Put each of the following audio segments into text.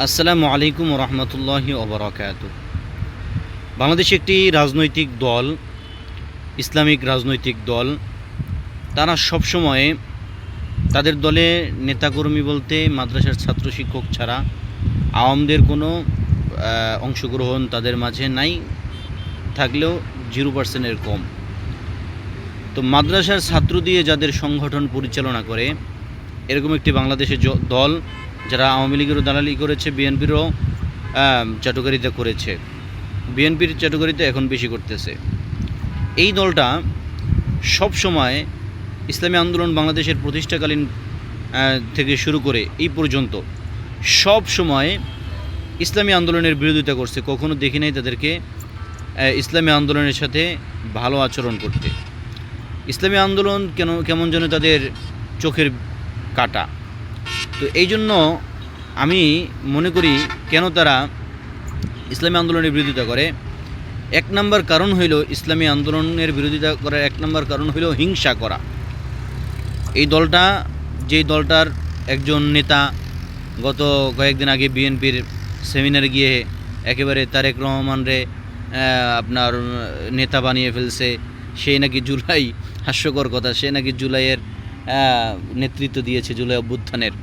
আসসালামু আলাইকুম রহমতুল্লাহি ওবরাকাত। বাংলাদেশে একটি রাজনৈতিক দল, ইসলামিক রাজনৈতিক দল, তারা সবসময় তাদের দলে নেতাকর্মী বলতে মাদ্রাসার ছাত্র শিক্ষক ছাড়া আওয়ামদের কোনো অংশগ্রহণ তাদের মাঝে নাই, থাকলেও জিরো পার্সেন্টের কম। তো মাদ্রাসার ছাত্র দিয়ে যাদের সংগঠন পরিচালনা করে, এরকম একটি বাংলাদেশের দল যারা আওয়ামী লীগেরও দালালি করেছে, বিএনপিরও চাটুকারিতা করেছে। বিএনপির চাটুকারিতা এখন বেশি করতেছে। এই দলটা সব সময় ইসলামী আন্দোলন বাংলাদেশের প্রতিষ্ঠাকালীন থেকে শুরু করে এই পর্যন্ত সব সময় ইসলামী আন্দোলনের বিরোধিতা করছে। কখনো দেখি নাই তাদেরকে ইসলামী আন্দোলনের সাথে ভালো আচরণ করতে। ইসলামী আন্দোলন কেন, কেমন যেন তাদের চোখের কাটা। তো এই জন্য আমি মনে করি কেন তারা ইসলামী আন্দোলনের বিরোধিতা করে। এক নম্বর কারণ হইল ইসলামী আন্দোলনের বিরোধিতা করার এক নম্বর কারণ হইল হিংসা করা। এই দলটা, যেই দলটার একজন নেতা গত কয়েকদিন আগে বিএনপির সেমিনারে গিয়ে একেবারে তারেক রহমানরে আপনার নেতা বানিয়ে ফেলছে সেই নাকি জুলাই, হাস্যকর কথা, সে নাকি জুলাইয়ের নেতৃত্ব দিয়েছে, জুলাই অভ্যুত্থানের।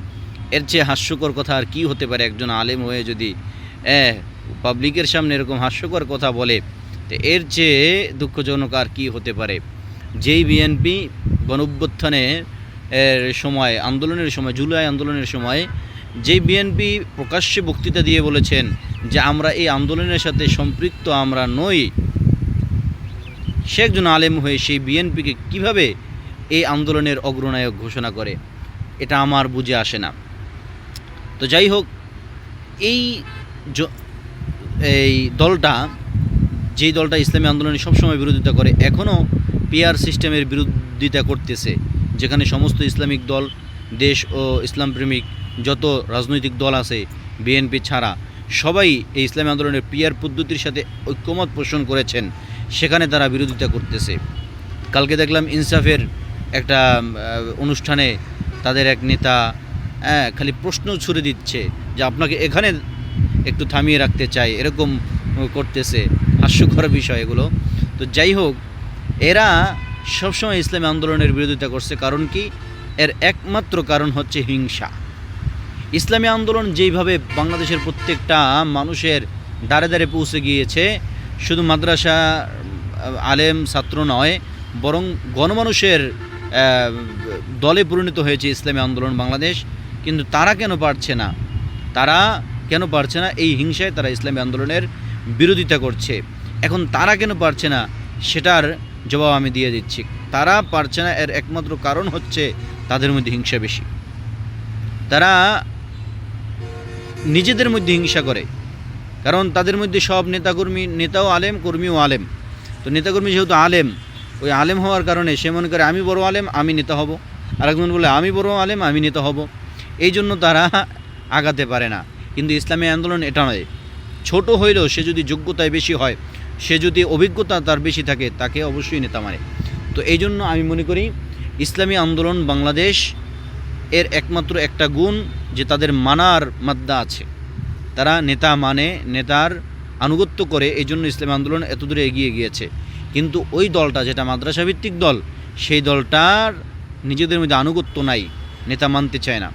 এর চেয়ে হাস্যকর কথা আর কি হতে পারে? একজন আলেম হয়ে যদি পাবলিকের সামনে এরকম হাস্যকর কথা বলে, তো এর চেয়ে দুঃখজনক আর কি হতে পারে? যেই বিএনপি গণঅভ্যুত্থানে, এর সময়, আন্দোলনের সময়, জুলাই আন্দোলনের সময়, যেই বিএনপি প্রকাশ্যে বক্তৃতা দিয়ে বলেছেন যে আমরা এই আন্দোলনের সাথে সম্পৃক্ত আমরা নই, সে একজন আলেম হয়ে সেই বিএনপিকে কীভাবে এই আন্দোলনের অগ্রনায়ক ঘোষণা করে? এটা আমার বুঝে আসে না। তো যাই হোক, এই এই দলটা, যেই দলটা ইসলামী আন্দোলনের সবসময় বিরোধিতা করে, এখনও পিআর সিস্টেমের বিরোধিতা করতেছে, যেখানে সমস্ত ইসলামিক দল, দেশ ও ইসলাম প্রেমিক যত রাজনৈতিক দল আছে বিএনপি ছাড়া, সবাই এই ইসলামী আন্দোলনের পিয়ার পদ্ধতির সাথে ঐক্যমত পোষণ করেছেন, সেখানে তারা বিরোধিতা করতেছে। কালকে দেখলাম ইনসাফের একটা অনুষ্ঠানে তাদের এক নেতা হ্যাঁ, খালি প্রশ্ন ছুড়ে দিচ্ছে যে আপনাকে এখানে একটু থামিয়ে রাখতে চাই এরকম করতেছে হাস্যকর বিষয় এগুলো। তো যাই হোক এরা সবসময় ইসলামী আন্দোলনের বিরোধিতা করছে কারণ কি? এর একমাত্র কারণ হচ্ছে হিংসা। ইসলামী আন্দোলন যেইভাবে বাংলাদেশের প্রত্যেকটা মানুষের দ্বারে দ্বারে পৌঁছে গিয়েছে শুধু মাদ্রাসা আলেম ছাত্র নয় বরং গণমানুষের দলে পরিণত হয়েছে ইসলামী আন্দোলন বাংলাদেশ। কিন্তু তারা কেন পারছে না? তারা কেন পারছে না? এই হিংসায় তারা ইসলামী আন্দোলনের বিরোধিতা করছে। এখন তারা কেন পারছে না? সেটার জবাব আমি দিয়ে দিচ্ছি। তারা পারছে না এর একমাত্র কারণ হচ্ছে তাদের মধ্যে হিংসা বেশি। তারা নিজেদের মধ্যে হিংসা করে। কারণ তাদের মধ্যে সব নেতাকর্মী, নেতাও আলেম, কর্মীও আলেম। তো নেতাকর্মী যেহেতু আলেম, ওই আলেম হওয়ার কারণে সে মনে করে, আমি বড় আলেম, আমি নেতা হব। আরেকজন বলে, আমি বড় আলেম, আমি নেতা হব। এই জন্য তারা আগাতে পারে না। কিন্তু ইসলামী আন্দোলন এটা নয়। ছোট হইলেও সে যদি যোগ্যতায় বেশি হয়, সে যদি অভিজ্ঞতা তার বেশি থাকে, তাকে অবশ্যই নেতা মানে। তো এই জন্য আমি মনে করি, ইসলামী আন্দোলন বাংলাদেশ এর একমাত্র একটা গুণ যে তাদের মানার মাদ্দা আছে। তারা নেতা মানে নেতার আনুগত্য করে এই জন্য ইসলামী আন্দোলন এত দূরে এগিয়ে গিয়েছে। কিন্তু ওই দলটা যেটা মাদ্রাসা ভিত্তিক দল, সেই দলটার নিজেদের মধ্যে আনুগত্য নাই, নেতা মানতে চায় না।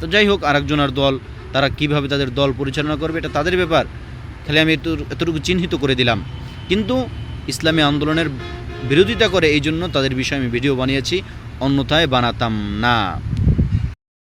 তো যাই হোক, আরেকজনের দল, তারা কীভাবে তাদের দল পরিচালনা করবে, এটা তাদের ব্যাপার। খালি আমি এত এতটুকু চিহ্নিত করে দিলাম। কিন্তু ইসলামী আন্দোলনের বিরোধিতা করে এই জন্য তাদের বিষয়ে আমি ভিডিও বানিয়েছি। অন্যথায় বানাতাম না।